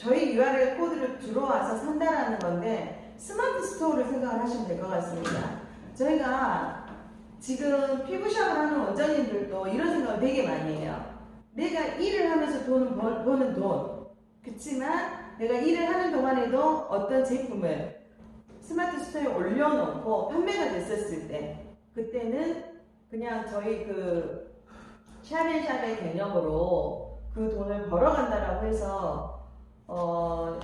저희 URL 코드를 들어와서 산다라는 건데 스마트 스토어를 생각을 하시면 될 것 같습니다. 저희가 지금 피부샵을 하는 원장님들도 이런 생각을 되게 많이 해요. 내가 일을 하면서 돈을 벌, 버는 돈. 그렇지만 내가 일을 하는 동안에도 어떤 제품을 스마트 스토어에 올려놓고 판매가 됐었을 때 그때는 그냥 저희 그 샤넬샤넬 개념으로 그 돈을 벌어간다라고 해서 어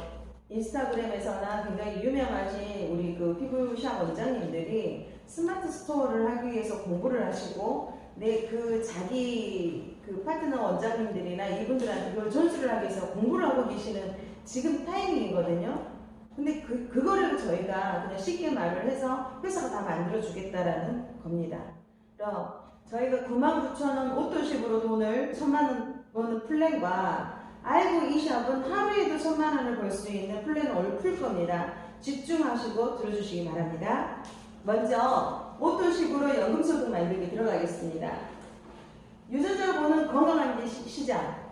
인스타그램에서나 굉장히 유명하신 우리 그 피부샵 원장님들이 스마트 스토어를 하기 위해서 공부를 하시고 내 그 자기 그 파트너 원장님들이나 이분들한테 그걸 전수를 하기 위해서 공부를 하고 계시는 지금 타이밍이거든요. 근데 그, 그거를 저희가 그냥 쉽게 말을 해서 회사가 다 만들어주겠다라는 겁니다. 그럼 저희가 99,000원 오토십으로 돈을 1,000만원 버는 플랜과 알고 이 샵은 하루에도 1,000만원을 벌 수 있는 플랜을 풀 겁니다. 집중하시고 들어주시기 바랍니다. 먼저 오토십으로 연금소득 만들기 들어가겠습니다. 유전자를 보는 건강한 게 시- 시작.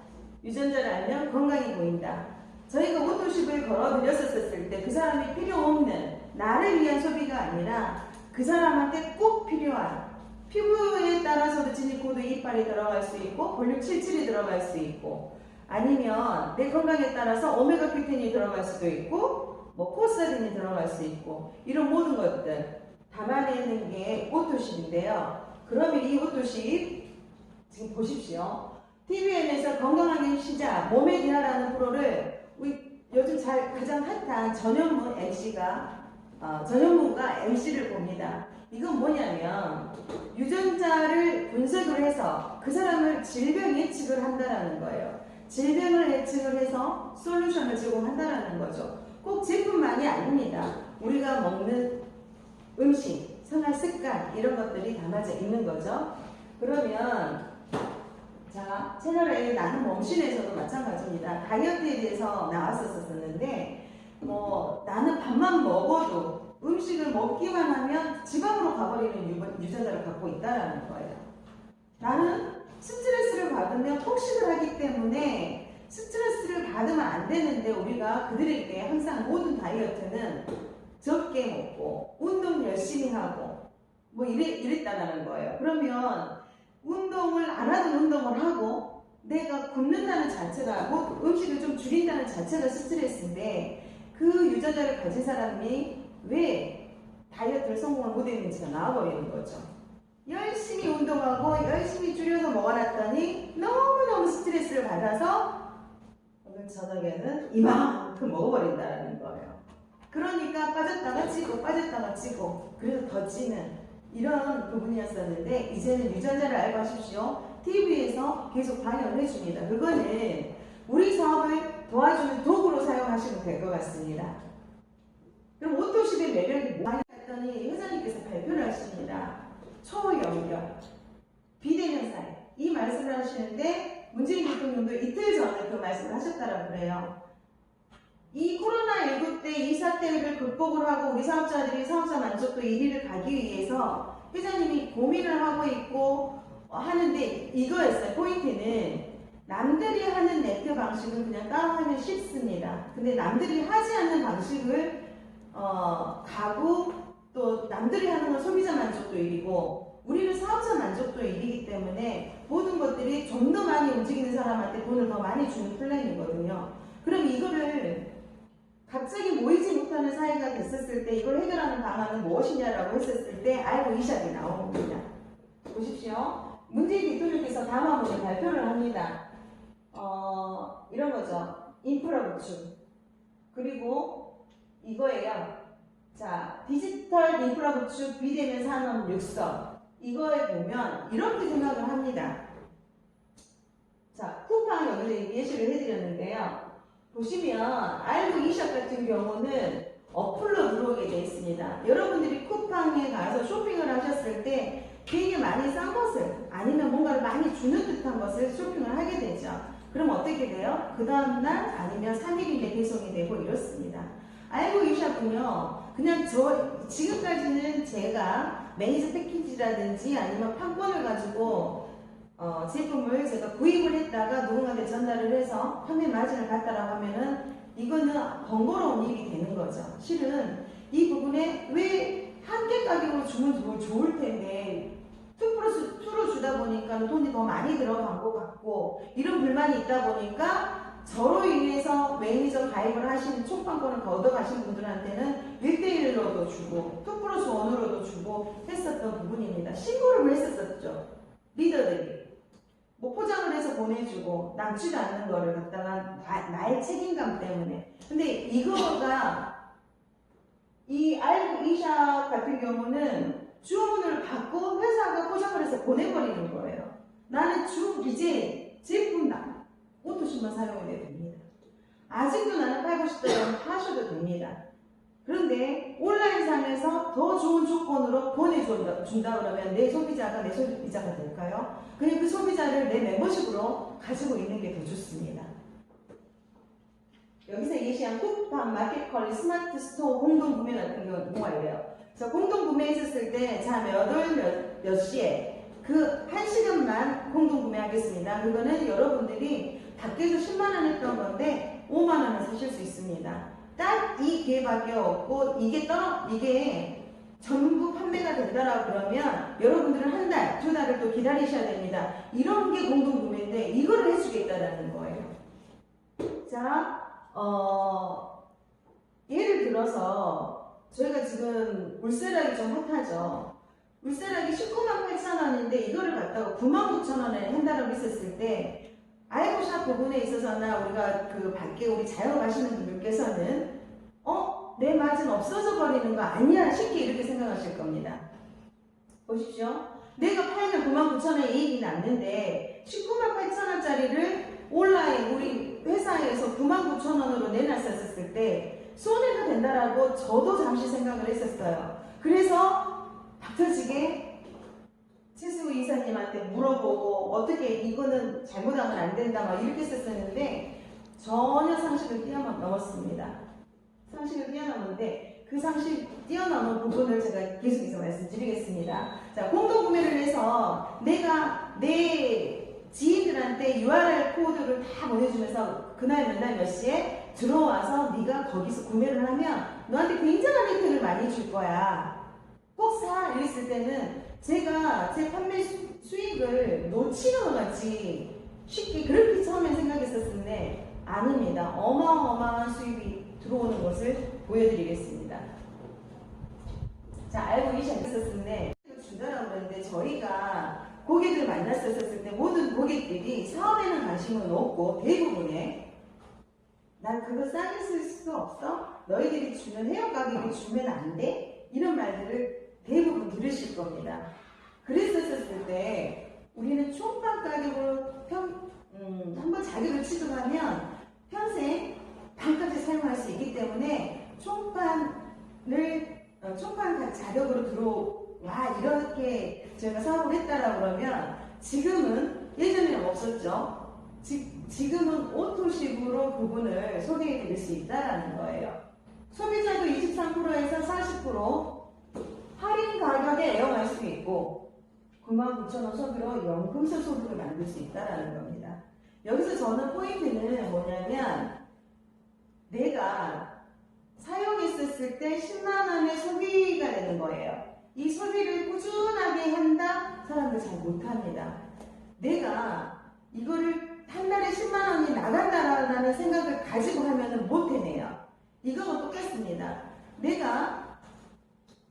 유전자를 알면 건강이 보인다. 저희가 오토십을 걸어드렸었을 때 그 사람이 필요 없는 나를 위한 소비가 아니라 그 사람한테 꼭 필요한 피부에 따라서도 지니코드 이빨이 들어갈 수 있고 볼륨 77이 들어갈 수 있고 아니면 내 건강에 따라서 오메가 큐틴이 들어갈 수도 있고 뭐 코사딘이 들어갈 수 있고 이런 모든 것들 담아내는 게 오토십인데요. 그러면 이 오토십 지금 보십시오. TVN에서 건강하게 시작 몸에 대하라는 프로를 우리 요즘 잘 가장 핫한 전현무 MC가 어, 전현무가 MC를 봅니다. 이건 뭐냐면 유전자를 분석을 해서 그 사람을 질병 예측을 한다라는 거예요. 질병을 예측을 해서 솔루션을 제공한다라는 거죠. 꼭 제품만이 아닙니다. 우리가 먹는 음식, 생활 습관 이런 것들이 담아져 있는 거죠. 그러면 자 채널에 나는 몸신에서도 마찬가지입니다. 다이어트에 대해서 나왔었었는데 뭐 나는 밥만 먹어도 음식을 먹기만 하면 지방으로 가버리는 유- 유전자를 갖고 있다라는 거예요. 나는 스트레스를 받으면 폭식을 하기 때문에 스트레스를 받으면 안 되는데 우리가 그들에게 항상 모든 다이어트는 적게 먹고 운동 열심히 하고 뭐 이래, 이랬다는 거예요. 그러면 운동을 안 하던 운동을 하고 내가 굶는다는 자체가 뭐 음식을 좀 줄인다는 자체가 스트레스인데 그 유전자를 가진 사람이 왜 다이어트를 성공을 못했는지가 나와버리는 거죠. 열심히 운동하고 열심히 줄여서 먹어놨더니 너무너무 스트레스를 받아서 오늘 저녁에는 이만큼 먹어버린다는 거예요. 그러니까 빠졌다가 찌고 빠졌다가 찌고 그래서 더 찌는 이런 부분이었었는데 이제는 유전자를 알고 하십시오. TV에서 계속 반영을 해줍니다. 그거는 우리 사업을 도와주는 도구로 사용하시면 될 것 같습니다. 그럼 오토십의 매력이 뭐냐 했더니 회장님께서 발표를 하십니다. 초연결, 비대면사회 이 말씀을 하시는데 문재인 대통령도 이틀 전에 그 말씀을 하셨다라고 그래요. 이 코로나19 때 이 사태를 극복을 하고 우리 사업자들이 사업자 만족도 1위를 가기 위해서 회장님이 고민을 하고 있고 어, 하는데 이거였어요. 포인트는 남들이 하는 네트 방식은 그냥 따라하면 쉽습니다. 근데 남들이 하지 않는 방식을 어, 가고 또 남들이 하는 건 소비자 만족도 1위고 우리는 사업자 만족도 1위기 때문에 모든 것들이 좀 더 많이 움직이는 사람한테 돈을 더 많이 주는 플랜이거든요. 그럼 이거를 갑자기 모이지 못하는 사회가 됐었을 때 이걸 해결하는 방안은 무엇이냐라고 했었을 때 알고 이샵이 나오는 겁니다. 보십시오. 문재인 대통령께서 화문에 발표를 합니다. 어, 이런 거죠. 인프라 구축. 그리고 이거예요. 자, 디지털 인프라 구축 비대면 산업 육성. 이거에 보면 이렇게 생각을 합니다. 자, 쿠팡 여기서 예시를 해드렸는데요. 보시면 알고 이샵 같은 경우는 어플로 들어오게 되어 있습니다. 여러분들이 쿠팡에 가서 쇼핑을 하셨을 때 되게 많이 싼 것을 아니면 뭔가를 많이 주는 듯한 것을 쇼핑을 하게 되죠. 그럼 어떻게 돼요? 그 다음날 아니면 3일인데 배송이 되고 이렇습니다. 알고 이샵은요, 그냥 저, 지금까지는 제가 매니저 패키지라든지 아니면 판권을 가지고 어, 제품을 제가 구입을 했다가 누군가한테 전달을 해서 판매 마진을 갖다라고 하면은 이거는 번거로운 일이 되는 거죠. 실은 이 부분에 왜 한 개 가격으로 주면 좋을 텐데 2 플러스 2로 주다 보니까 돈이 더 많이 들어간 것 같고 이런 불만이 있다 보니까 저로 인해서 매니저 가입을 하신 촉방권을 얻어가신 분들한테는 1대1로도 주고 2 플러스 1으로도 주고 했었던 부분입니다. 신고를 했었었죠. 리더들이. 뭐 포장을 해서 보내주고 남지도 않는 거를 갖다가 나- 나의 책임감 때문에. 근데 이거가 이 알고 이샵 같은 경우는 주문을 받고 회사가 포장을 해서 보내버리는 거예요. 나는 주 이제 제품 나 오토신만 사용해도 됩니다. 아직도 나는 850달러 하셔도 됩니다. 그런데 온라인상에서 더 좋은 조건으로 보내준다 준다 그러면 내 소비자가 내 소비자가 될까요? 그냥 그 소비자를 내 멤버십으로 가지고 있는 게 더 좋습니다. 여기서 예시한 쿠팡, 마켓컬리, 스마트 스토어 공동 구매 같은 경우가 이래요. 저 공동 구매했었을 때, 자, 몇월 몇, 몇 시에 그 한 시간만 공동 구매하겠습니다. 그거는 여러분들이 밖에서 10만 원 했던 건데 5만 원에 사실 수 있습니다. 딱 이 기회밖에 없고 이게 떠 이게 전부 판매가 된다라고 그러면 여러분들은 한 달, 두 달을 또 기다리셔야 됩니다. 이런 게 공동 구매인데 이거를 해주겠다라는 거예요. 자, 어, 예를 들어서 저희가 지금 울세락이 좀 핫하죠. 울세락이 19만 8천 원인데 이거를 갖다가 9만 9천 원에 한다고 했었을 때 아이고샵 부분에 있어서나 우리가 그 밖에 우리 자영 가시는 분들께서는 어? 내 맛은 없어져 버리는 거 아니야 쉽게 이렇게 생각하실 겁니다. 보십시오. 내가 팔면 9만 9천 원에 이익이 났는데 19만 8천 원짜리를 온라인 우리 회사에서 9만 9천 원으로 내놨었을 때 손해가 된다라고 저도 잠시 생각을 했었어요. 그래서 박터지게 최수우 이사님한테 물 어떻게 이거는 잘못하면 안 된다 막 이렇게 썼었는데 전혀 상식을 뛰어넘었습니다. 상식을 뛰어넘는데 그 상식 뛰어넘은 부분을 제가 계속해서 말씀드리겠습니다. 자 공동 구매를 해서 내가 내 지인들한테 URL 코드를 다 보내주면서 그날 몇날몇 시에 들어와서 네가 거기서 구매를 하면 너한테 굉장한 혜택을 많이 줄 거야. 꼭 사! 이랬을 때는 제가 제 판매 수, 수익을 놓치는 것 같이 쉽게 그렇게 처음에 생각했었는데 아닙니다. 어마어마한 수익이 들어오는 것을 보여드리겠습니다. 자, 알고 계셨었는데 준다라고 그러는데 저희가 고객을 만났었을 때 모든 고객들이 사업에는 관심은 없고 대부분의 난 그거 싸게 쓸 수도 없어? 너희들이 주는 헤어 가격이 주면 안 돼? 이런 말들을 대부분 들으실 겁니다. 그랬었을 때 우리는 총각 가격으로 평, 음, 한번 자격을 취득하면 평생 반값에 사용할 수 있기 때문에 총판을 어, 총판 자격으로 들어와 이렇게 저희가 사업을 했다라고 그러면 지금은 예전에는 없었죠. 지, 지금은 오토식으로 부분을 소개해 드릴 수 있다라는 거예요. 소비자도 23%에서 40% 할인 가격에 애용할 수 있고 99,000원 소비로 연금술 소득을 만들 수 있다라는 겁니다. 여기서 저는 포인트는 뭐냐면 내가 사용했었을 때 10만원의 소비가 되는 거예요. 이 소비를 꾸준하게 한다? 사람들 잘 못합니다. 내가 이거를 한 달에 10만원이 나간다라는 생각을 가지고 하면 은 못 해내요. 이거는 똑같습니다. 내가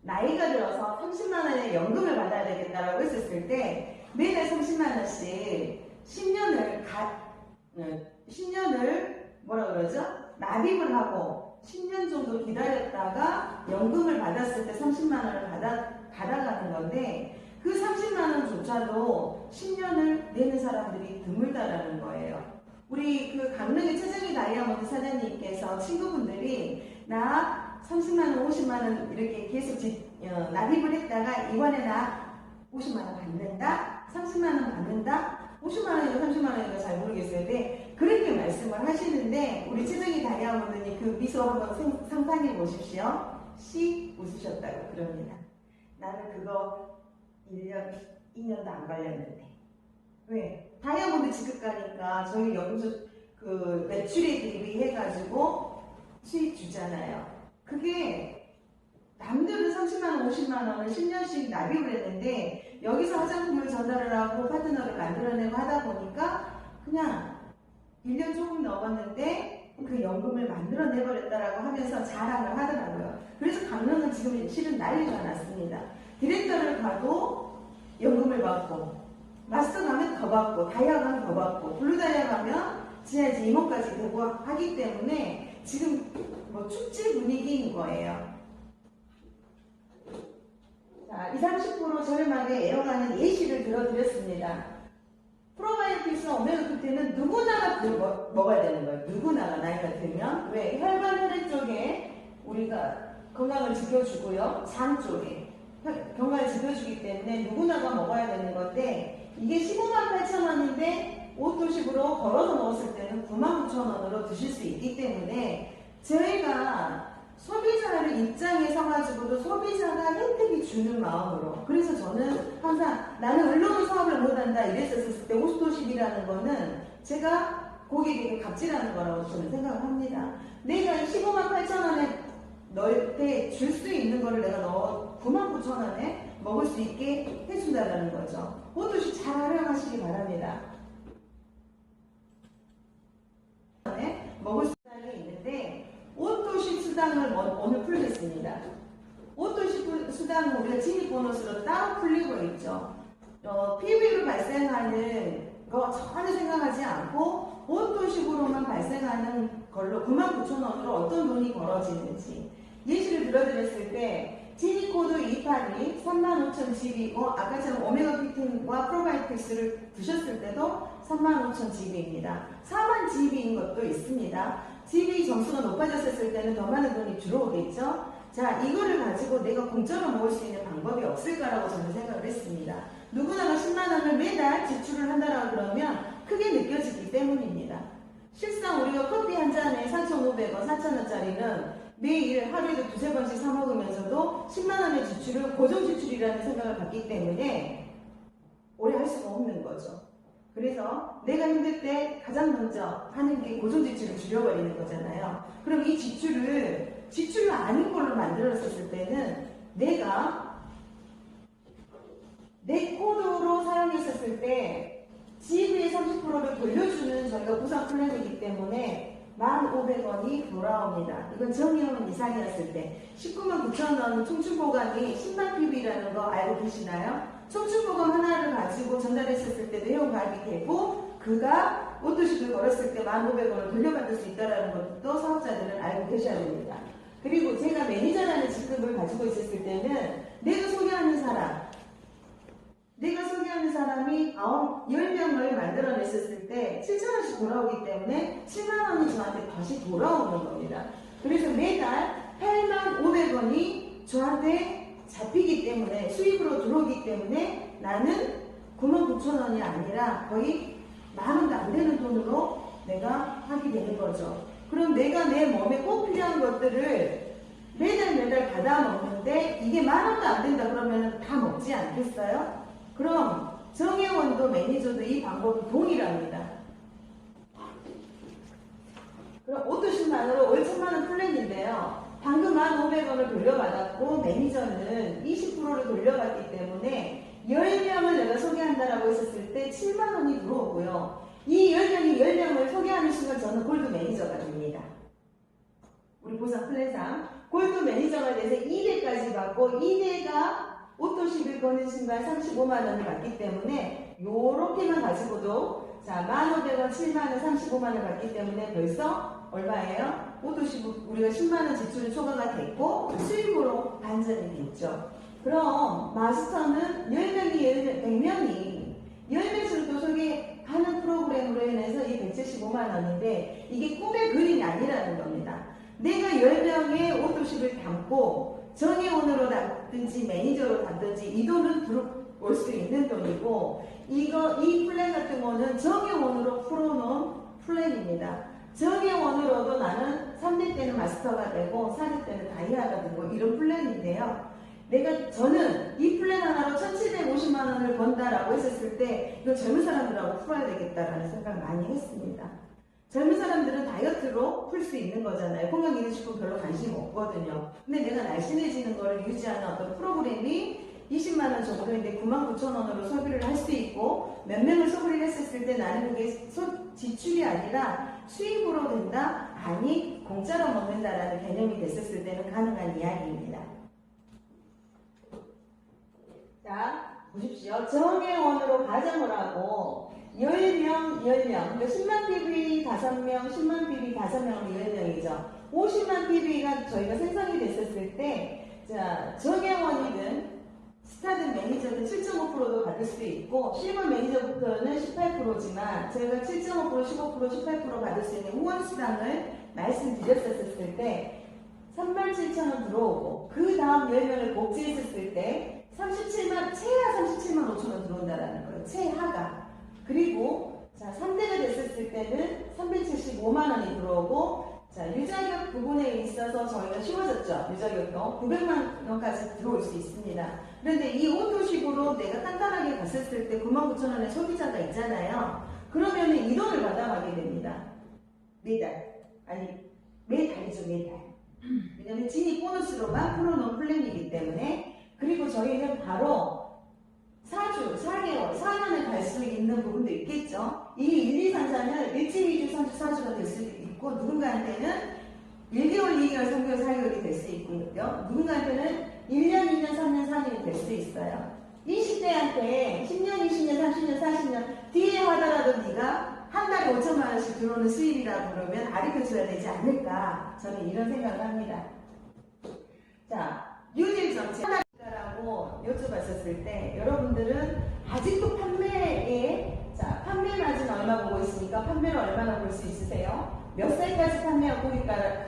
나이가 들어서 30만 원의 연금을 받아야 되겠다라고 했었을 때 매달 30만 원씩 10년을 가, 어, 10년을 뭐라 그러죠? 납입을 하고 10년 정도 기다렸다가 연금을 받았을 때 30만 원을 받아, 받아가는 건데 그 30만 원조차도 10년을 내는 사람들이 드물다라는 거예요. 우리 그 강릉의 최정희 다이아몬드 사장님께서 친구분들이 나 30만 원, 50만 원 이렇게 계속 지, 어, 납입을 했다가 이번에 나 50만 원 받는다, 30만 원 받는다, 50만 원인가 30만 원인가 잘 모르겠어요. 근데 그렇게 말씀을 하시는데 우리 최정희 다이아몬드님 그 미소 한번 생- 상상해 보십시오. 씩 웃으셨다고 그럽니다. 나는 그거 1년, 2년도 안 걸렸는데. 왜? 다이아몬드 지급 가니까 저희 연주 그 매출에 대비해가지고 수익 주잖아요. 그게 남들은 30만원, 50만원을 10년씩 납입을 했는데 여기서 화장품을 전달을 하고 파트너를 만들어내고 하다 보니까 그냥 1년 조금 넘었는데 그 연금을 만들어내버렸다라고 하면서 자랑을 하더라고요. 그래서 강릉은 지금 실은 난리가 났습니다. 디렉터를 가도 연금을 받고 마스터 가면 더 받고 다이아 가면 더 받고 블루 다이아 가면 지하지 이모까지 되고 하기 때문에 지금 뭐 축제 분위기인 거예요. 자, 20, 30% 저렴하게 에어가는 예시를 들어드렸습니다. 프로바이오틱스 오메가 끝에는 누구나가 그 먹, 먹어야 되는 거예요. 누구나가 나이가 들면 왜 혈관 혈액 쪽에 우리가 건강을 지켜주고요. 장 쪽에 혈- 건강을 지켜주기 때문에 누구나가 먹어야 되는 건데 이게 15만 8천 원인데 옷도식으로 걸어서 먹었을 때는 9만 9천 원으로 드실 수 있기 때문에 저희가 소비자를 입장에 서가지고도 소비자가 혜택이 주는 마음으로 그래서 저는 항상 나는 언론 사업을 못한다 이랬었을 때 옷도식이라는 거는 제가 고객에게 갑질하는 거라고 저는 생각을 합니다. 내가 15만 8천 원에 때줄수 있는 거를 내가 넣어 9만 9천 원에 먹을 수 있게 해준다는 거죠. 잘 활용하시기 바랍니다. 네, 먹을 수 있는 게 있는데 옷도식 수당을 뭐- 오늘 풀겠습니다. 옷도식 수당은 우리가 진입 보너스로 따로 풀리고 있죠. 어, PB로 발생하는 거 전혀 생각하지 않고 옷도식으로만 발생하는 걸로 99,000원으로 어떤 돈이 벌어지는지 예시를 들어드렸을 때 지니코드 282 35,000GB고 아까처럼 오메가 피틴과 프로바이오틱스를 드셨을 때도 35,000GB입니다. 4만 GB인 것도 있습니다. GB 점수가 높아졌을 때는 더 많은 돈이 들어오겠죠? 자, 이거를 가지고 내가 공짜로 먹을 수 있는 방법이 없을까라고 저는 생각을 했습니다. 누구나가 10만 원을 매달 지출을 한다라고 그러면 크게 느껴지기 때문입니다. 실상 우리가 커피 한 잔에 4,500원, 4,000원짜리는 매일 하루에도 두세 번씩 사 먹으면서도 10만 원의 지출을 고정 지출이라는 생각을 갖기 때문에 오래 할 수가 없는 거죠. 그래서 내가 힘들 때 가장 먼저 하는 게 고정 지출을 줄여버리는 거잖아요. 그럼 이 지출을 지출이 아닌 걸로 만들었을 때는 내가 내 코드로 사용했었을 때 GB의 30%를 돌려주는 저희가 보상 플랜이기 때문에 1,500원이 돌아옵니다. 이건 정의원 이상이었을 때 19만 9천 원 청춘보감이 10만 PB라는 거 알고 계시나요? 청춘보감 하나를 가지고 전달했었을 때도 회원 가입이 되고 그가 오토식을 걸었을 때 1,500원을 돌려받을 수 있다는 것도 사업자들은 알고 계셔야 됩니다. 그리고 제가 매니저라는 직급을 가지고 있었을 때는 내가 소개하는 사람 내가 소개하는 사람이 9, 10명을 만들어냈었을 때 7천원씩 돌아오기 때문에 7만원이 저한테 다시 돌아오는 겁니다. 그래서 매달 8만 500원이 저한테 잡히기 때문에 수입으로 들어오기 때문에 나는 9만 9천 원이 아니라 거의 만 원도 안 되는 돈으로 내가 하게 되는 거죠. 그럼 내가 내 몸에 꼭 필요한 것들을 매달 매달 받아 먹는데 이게 만 원도 안 된다 그러면 다 먹지 않겠어요? 그럼 정혜원도 매니저도 이 방법이 동일합니다. 그럼 5도씩만으로 월 천만 원 플랜인데요. 방금 1,500원을 돌려받았고 매니저는 20%를 돌려받기 때문에 10명을 내가 소개한다라고 했었을 때 7만 원이 들어오고요. 이 10명이 10명을 소개하는 순간 저는 골드 매니저가 됩니다. 우리 보상 플랜상 골드 매니저가 돼서 2대까지 받고 2대가 오토식을 거는 순간 35만 원을 받기 때문에 요렇게만 가지고도 자 1,500원, 7만 원, 35만 원 받기 때문에 벌써 얼마예요? 오토식 우리가 10만 원 지출이 초과가 됐고 수입으로 반전이 됐죠. 그럼 마스터는 10명이 10명, 100명이 10명씩 또 소개하는 프로그램으로 인해서 이 175만 원인데 이게 꿈의 그림이 아니라는 겁니다. 내가 10명의 오토식을 담고 정회원으로 담든지 매니저로 담든지 이 돈은 들어올 수 있는 돈이고 이거 이 플랜 같은 거는 정회원으로 풀어놓은 플랜입니다. 정회원으로도 나는 3대 때는 마스터가 되고 4대 때는 다이아가 되고 이런 플랜인데요. 내가 저는 이 플랜 하나로 1,750만 원을 번다라고 했었을 때 이거 젊은 사람들하고 풀어야 되겠다라는 생각을 많이 했습니다. 젊은 사람들은 다이어트로 풀 수 있는 거잖아요. 건강기능식품 별로 관심 없거든요. 근데 내가 날씬해지는 거를 유지하는 어떤 프로그램이 20만원 정도인데 99,000원으로 소비를 할 수 있고 몇 명을 소비를 했었을 때 나는 그게 소- 지출이 아니라 수입으로 된다? 아니 공짜로 먹는다라는 개념이 됐었을 때는 가능한 이야기입니다. 자, 보십시오. 정회원으로 가정을 하고 10명, 10명. 그러니까 10만 PV 5명, 10만 PV 5명으로 10명이죠. 50만 PV가 저희가 생성이 됐었을 때, 자, 정회원이든 스타든 매니저든 7.5%도 받을 수 있고, 실버 매니저부터는 18%지만, 저희가 7.5%, 15%, 18% 받을 수 있는 후원 수당을 말씀드렸었을 때, 37,000원 들어오고, 그 다음 10명을 복지했었을 때, 37만, 최하 37만 5천원 들어온다라는 거예요. 최하가. 그리고, 자, 3대가 됐었을 때는 375만 원이 들어오고, 자, 유자격 부분에 있어서 저희가 쉬워졌죠. 유자격도 900만 원까지 들어올 수 있습니다. 그런데 이 오토식으로 내가 간단하게 갔었을 때 99,000원의 소비자가 있잖아요. 그러면 이 돈을 받아가게 됩니다. 매달. 아니, 매달이죠, 매달. 왜냐면 진입 보너스로만 풀어놓은 플랜이기 때문에 그리고 저희는 바로 4주, 4개월, 4년을 갈 수 있는 부분도 있겠죠. 이 1, 2, 3, 4년 1주, 2주, 3주, 4주가 될 수도 있 고 누군가한테는 1개월, 2개월, 3개월, 4개월이 될 수 있고요. 누군가한테는 1년, 2년, 3년, 4년이 될 수 있어요. 20대한테 10년, 20년, 30년, 40년 뒤에 하더라도 네가 한 달에 5천만 원씩 들어오는 수입이라고 그러면 아리켜줘야 되지 않을까 저는 이런 생각을 합니다. 자, 뉴딜 정책 하나라고 여쭤봤었을 때 여러분들은 아직도 판매에 자 판매 마진 얼마 보고 있습니까? 판매를 얼마나 볼 수 있으세요? 몇 살까지 판매하고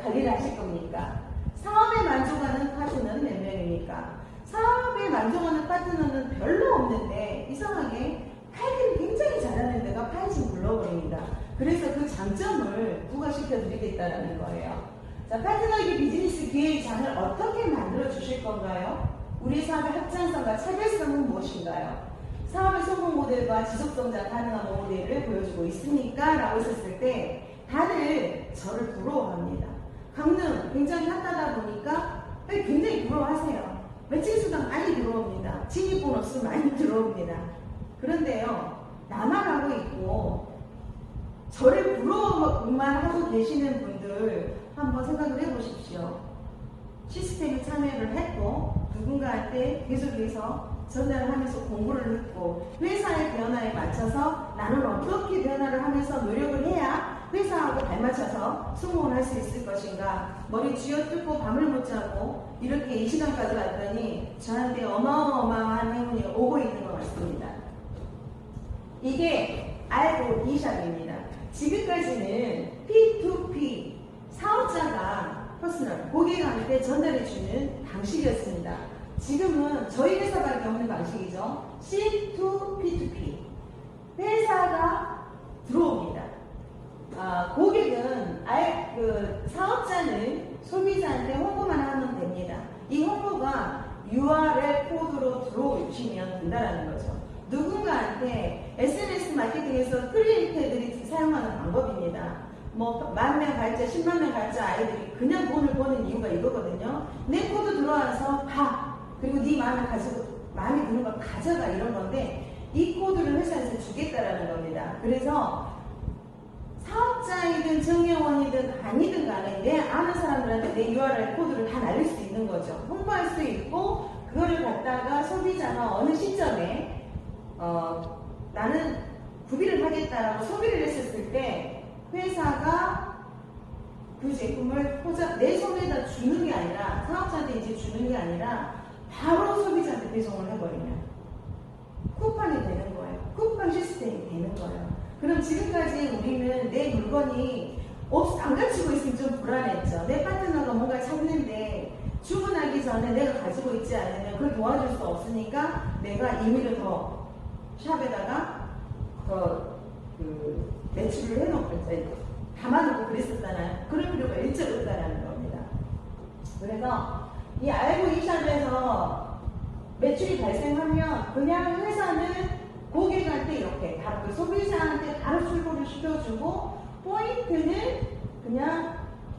관리를 하실 겁니까? 사업에 만족하는 파트너는 몇 명입니까? 사업에 만족하는 파트너는 별로 없는데 이상하게 팔기를 굉장히 잘하는 데가 파이징 글로벌입니다. 그래서 그 장점을 부각시켜 드리겠다라는 거예요. 자, 파트너에게 비즈니스 기회의 장을 어떻게 만들어 주실 건가요? 우리 사업의 확장성과 차별성은 무엇인가요? 사업의 성공 모델과 지속 성장 가능한 모델을 보여주고 있습니까? 라고 했었을 때 다들 저를 부러워합니다. 강릉 굉장히 핫하다 보니까 굉장히 부러워하세요. 매출 수당 많이 들어옵니다. 진입 보너스 많이 들어옵니다. 그런데요, 나만 하고 있고 저를 부러워만 하고 계시는 분들 한번 생각을 해보십시오. 시스템에 참여를 했고 누군가한테 계속해서 전달을 하면서 공부를 했고 회사의 변화에 맞춰서 나는 어떻게 변화를 하면서 노력을 해야 회사하고 발맞춰서 성공을 할 수 있을 것인가 머리 쥐어뜯고 밤을 못 자고 이렇게 이 시간까지 왔더니 저한테 어마어마한 행운이 오고 있는 것 같습니다. 이게 알고 이샵입니다. 지금까지는 P2P 사업자가 퍼스널 고객한테 전달해주는 방식이었습니다. 지금은 저희 회사밖에 없는 방식이죠. C2P2P 회사가 들어옵니다. 아, 고객은 알, 그 사업자는 소비자한테 홍보만 하면 됩니다. 이 홍보가 URL 코드로 들어오시면 된다는 거죠. 누군가한테 SNS 마케팅에서 클리닉들이 사용하는 방법입니다. 뭐, 만 명 갈자, 10만 명 갈자 아이들이 그냥 돈을 버는 이유가 이거거든요. 내 코드 들어와서 봐. 그리고 네 마음을 가지고, 마음에 드는 걸 가져가. 이런 건데, 이 코드를 회사에서 주겠다라는 겁니다. 그래서, 사업자이든 정회원이든 아니든 간에 내 아는 사람들한테 내 URL 코드를 다 날릴 수 있는 거죠. 홍보할 수 있고, 그거를 갖다가 소비자가 어느 시점에 어, 나는 구비를 하겠다라고 소비를 했었을 때 회사가 그 제품을 포장 내 손에다 주는 게 아니라 사업자한테 이제 주는 게 아니라 바로 소비자한테 배송을 해버리면 쿠팡이 되는 거예요. 쿠팡 시스템이 되는 거예요. 그럼 지금까지 우리는 내 물건이 없, 안 갖추고 있으면 좀 불안했죠. 내 파트너가 뭔가 찾는데 주문하기 전에 내가 가지고 있지 않으면 그걸 도와줄 수 없으니까 내가 임의로 더 샵에다가 더 그 매출을 해놓고 담아놓고 그랬었잖아요. 그럴 필요가 일절 없다라는 겁니다. 그래서 이 알고 이 샵에서 매출이 발생하면 그냥 회사는 고객한테 이렇게 바로 그 소비자한테 바로 출고를 시켜주고 포인트는 그냥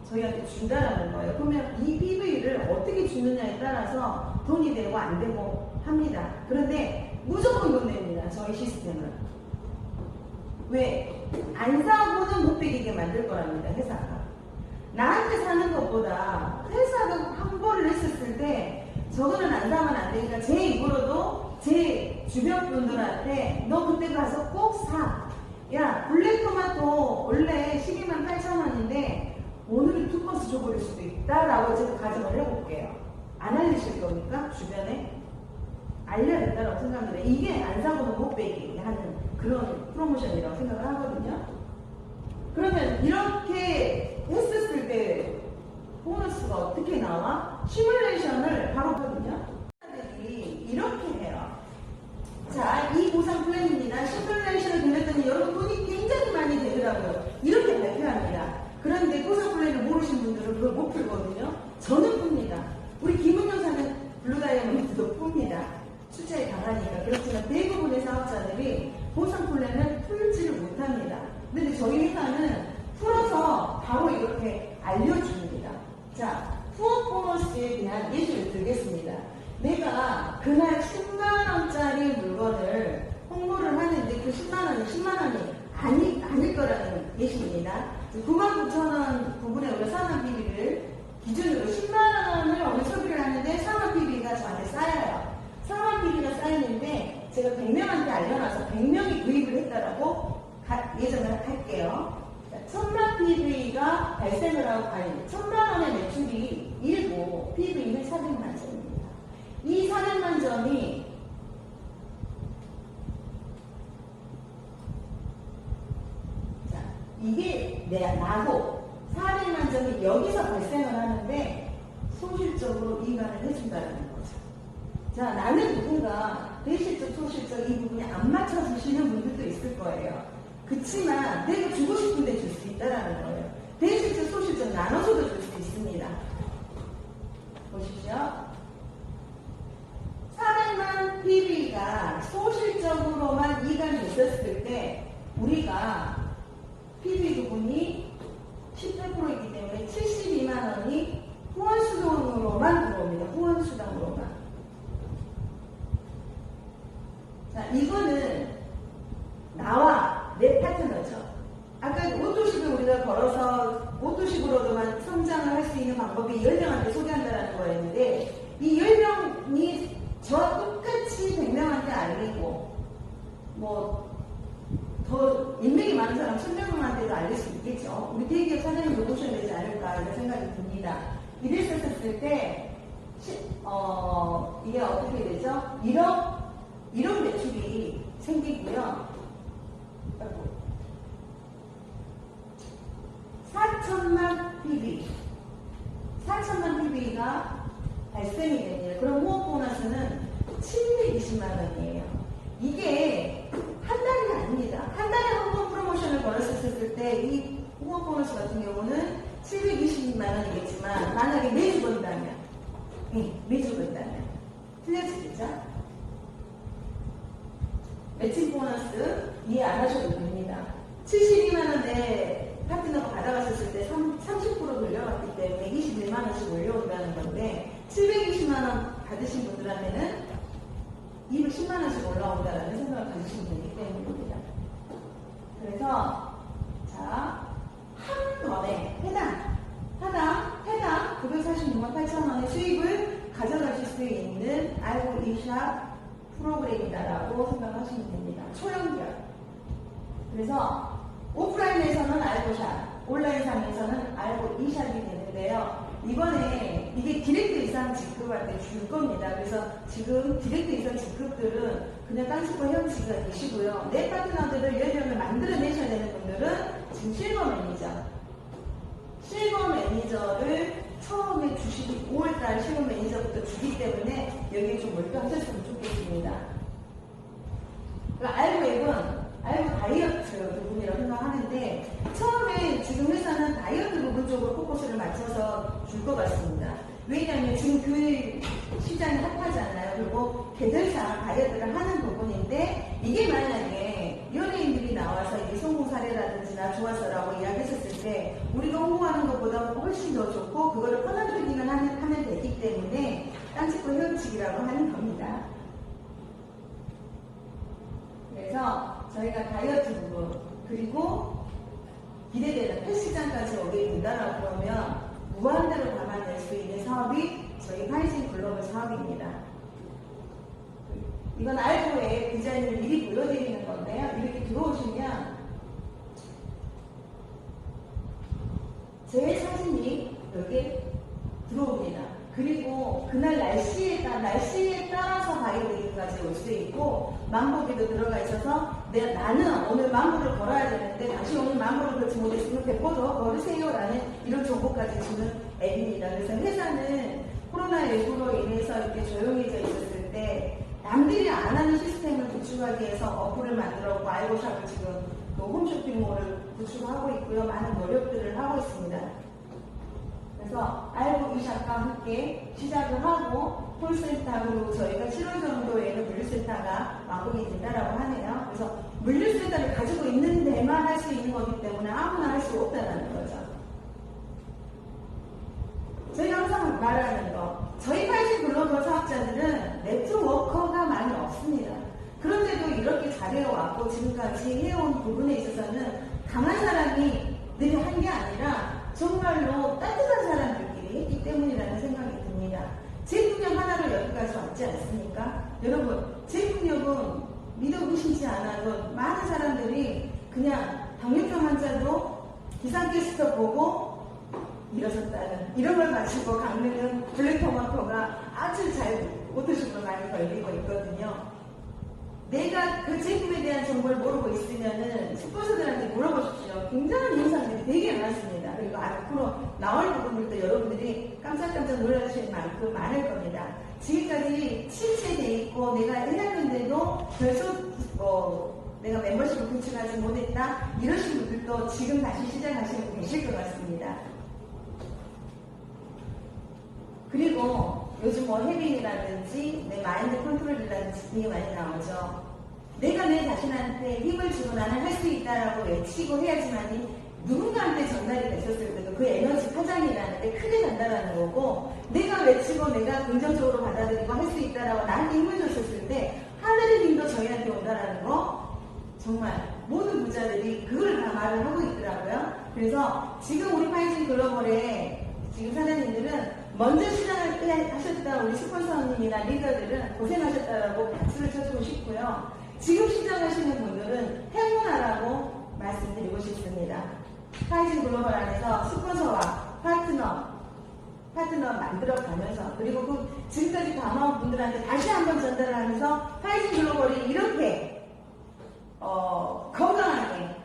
저희한테 준다라는 거예요. 그러면 이 PV를 어떻게 주느냐에 따라서 돈이 되고 안 되고 합니다. 그런데 무조건 돈 냅니다. 저희 시스템은. 왜? 안 사고는 못 베기게 만들 거랍니다. 회사가. 나한테 사는 것보다 회사가 홍보를 했었을 때 저거는 안 사면 안 되니까 제 입으로도 제 주변 분들한테 너 그때 가서 꼭 사. 야 블랙토마토 원래 12만 8천 원인데 오늘은 두 건수 줘버릴 수도 있다라고 제가 가정을 해볼게요. 안 알리실 겁니까? 주변에? 알려야 된다고 생각합니다. 이게 안 사고는 못 빼기 하는 그런 프로모션이라고 생각을 하거든요. 그러면 이렇게 했었을 때 보너스가 어떻게 나와? 시뮬레이션을 바로 하거든요. 사람들이 이렇게 해요. 자, 이 보상 플랜입니다. 시뮬레이션을 돌렸더니 여러분 돈이 굉장히 많이 되더라고요. 이렇게 발표합니다. 그런데 보상 플랜을 모르신 분들은 그걸 못 풀거든요. 저는 풉니다. 우리 김은영 사는 블루다이아몬드도 풉니다. 출제에 강하니까. 그렇지만 대부분의 사업자들이 보상 플랜을 풀지를 못합니다. 근데 저희 회사는 풀어서 바로 이렇게 알려줍니다. 자, 투어 보너스에 대한 예시를 들겠습니다. 내가 그날 10만원짜리 물건을 홍보를 하는데 그 10만 원이 10만 원이 아니, 아닐 거라는 예시입니다. 99,000원 부분에 우리가 산업 비비를 기준으로 10만 원을 오늘 소비를 하는데 산업 비비가 저한테 쌓여요. 산업 비비가 쌓이는데 제가 100명한테 알려놔서 100명이 구입을 했다라고 가- 예정을 할게요. 자, 천만 PV가 발생을 하고 아니 천만 원의 매출이 일고 PV는 400만 점입니다. 이 400만 점이 자 이게 내 나고 400만 점이 여기서 발생을 하는데 소실적으로 이관을 해준다는 거죠. 자, 나는 누군가 대실적, 소실적 이 부분이 안 맞춰주시는 분들도 있을 거예요. 그치만 내가 주고 싶은데 줄 수 있다라는 거예요. 대실적, 소실적 나눠서도 줄 수 있습니다. 보십시오. 400만 PB가 소실적으로만 이관이 있었을 때 우리가 PB 부분이 18%이기 때문에 72만 원이 후원수당으로만 들어옵니다. 후원수당으로만. 자, 이거는 나와 내 파트너죠. 아까 오토식을 우리가 걸어서 오토식으로도만 성장을 할 수 있는 방법이 10명한테 소개한다는 거였는데 이 10명이 저와 똑같이 100명한테 알리고 뭐 더 인맥이 많은 사람 1000명한테도 알릴 수 있겠죠. 우리 대기업 사장님도 보셔야 되지 않을까 이런 생각이 듭니다. 이랬었을 때 시- 어, 이게 어떻게 1억 1억 매출이 생기고요. 4천만 PB. 4천만 PB가 발생이 됩니다. 그럼 후원 보너스는 720만 원이에요. 이게 한 달이 아닙니다. 한 달에 한 번 프로모션을 걸었을 때 이 후원 보너스 같은 경우는 720만 원이겠지만 만약에 매주 번다면 네, 매주 번다면 틀렸겠죠? 매칭 보너스 이해 안 하셔도 됩니다. 72만 원에 파트너가 받아갔었을 때 30% 돌려갔기 때문에 21만 원씩 올려온다는 건데 720만 원 받으신 분들한테는 210만 원씩 올라온다는 생각을 가지시면 되기 때문입니다. 그래서 자, 한 번에 해당, 하당, 해당 946만 8천 원의 수입을 가져가실 수 있는 알고 이샵 프로그램이다라고 생각하시면 됩니다. 초연결. 그래서 오프라인에서는 알고샵, 온라인상에서는 알고 이샵이 되는데요. 이번에 이게 디렉트 이상 지급할 때 줄 겁니다. 그래서 지금 디렉트 이상 지급들은 그냥 딴식으로 헤엄치기가 되시고요. 내 파트너들을 10명을 만들어내셔야 되는 분들은 지금 실버 매니저. 실버 매니저를 처음에 주시기 5월달 실버 매니저부터 주기 때문에 여기에 좀 몰두하셨으면 좋겠습니다. 그러니까 알고 다이어트 부분이라고 생각하는데 처음에 지금 회사는 다이어트 부분 쪽으로 포커스를 맞춰서 줄 것 같습니다. 왜냐하면 지금 그 시장이 핫하잖아요. 그리고 계절상 다이어트를 하는 부분인데 이게 만약에 연예인들이 나와서 이제 성공 사례라든지 나 좋았어라고 이야기했었을 때 우리가 홍보하는 것보다 훨씬 더 좋고 그거를 하면, 하면 되기 때문에 딴짓고 헤엄치기라고 하는 겁니다. 그래서 저희가 다이어트 부분 그리고 기대되는 헬스장까지 오게 된다라고 그러면 무한대로 담아낼 수 있는 사업이 저희 파이팅 글로벌 사업입니다. 이건 알고의 디자인을 미리 보여드리는 건데요. 이렇게 들어오시면 제 사진이 여기 들어옵니다. 그리고 그날 날씨에 따라 날씨에 따라서 바이오리까지 올 수 있고 망고비도 들어가 있어서 내가 나는 오늘 망고를 걸어야 되는데 당신 오늘 망고를 걸지 못했으면 100% 걸으세요라는 이런 정보까지 주는 앱입니다. 그래서 회사는 코로나19로 인해서 이렇게 조용해져 있었을 때 남들이 안 하는 시스템을 구축하기 위해서 어플을 만들었고 아이고샵을 지금 또 홈쇼핑몰을 구축하고 있고요. 많은 노력들을 하고 있습니다. 그래서 알고 이샵과 함께 시작을 하고 콜센터로 저희가 7월 정도에는 물류센터가 완공이 된다라고 하네요. 그래서 물류센터를 가지고 있는 데만 할 수 있는 거기 때문에 아무나 할 수 없다는 거죠. 저희가 항상 말하는 거, 저희 80 글로벌 사업자들은 네트워커가 많이 없습니다. 그런데도 이렇게 잘해왔고 지금까지 해온 부분에 있어서는 강한 사람이 늘 한 게 아니라 정말로 따뜻한 사람들 했기 때문이라는 생각이 듭니다. 제품력 하나를 여기까지 왔지 않습니까? 여러분, 제품력은 믿어보시지 않아도 많은 사람들이 그냥 당뇨병 환자도 기상캐스터 보고 일어섰다는 이런 걸 가지고 강릉은 블랙토마토가 아주 잘 오토슈퍼 많이 걸리고 있거든요. 내가 그 제품에 대한 정보를 모르고 있으면은 스폰서들한테 물어보십시오. 굉장한 영상들이 되게 많습니다. 그리고 앞으로 나올 부분들도 여러분들이 깜짝깜짝 놀라실 만큼 많을 겁니다. 지금까지 실체돼 있고 내가 해놨는데도 별소 뭐 내가 멤버십을 구축하지 못했다 이러신 분들도 지금 다시 시작하시는 분 계실 것 같습니다. 그리고 요즘 뭐 해빙이라든지 내 마인드 컨트롤이라든지 되게 많이 나오죠. 내가 내 자신한테 힘을 주고 나는 할 수 있다라고 외치고 해야지만이 누군가한테 전달이 됐었을 때도 그 에너지 파장이라는 게 크게 전달하는 거고 내가 외치고 내가 긍정적으로 받아들이고 할 수 있다라고 나한테 힘을 줬었을 때 하늘의 힘도 저희한테 온다라는 거 정말 모든 부자들이 그걸 다 말을 하고 있더라고요. 그래서 지금 우리 파이팅 글로벌에 지금 사장님들은 먼저 시작을 때 하셨다 우리 스폰서님이나 리더들은 고생하셨다라고 박수를 쳐주고 싶고요. 지금 시작하시는 분들은 행운하라고 말씀드리고 싶습니다. 파이팅 글로벌 안에서 스폰서와 파트너, 파트너 만들어 가면서 그리고 그 지금까지 담아온 분들한테 다시 한번 전달을 하면서 파이팅 글로벌이 이렇게 어, 건강하게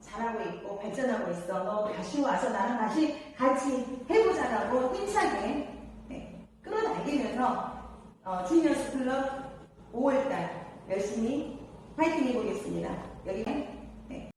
잘하고 있고 발전하고 있어. 너 다시 와서 나랑 다시 같이 해보자라고 힘차게 네, 끌어당기면서 어, 지니어스 클럽 5월달 열심히 파이팅 해보겠습니다. 여기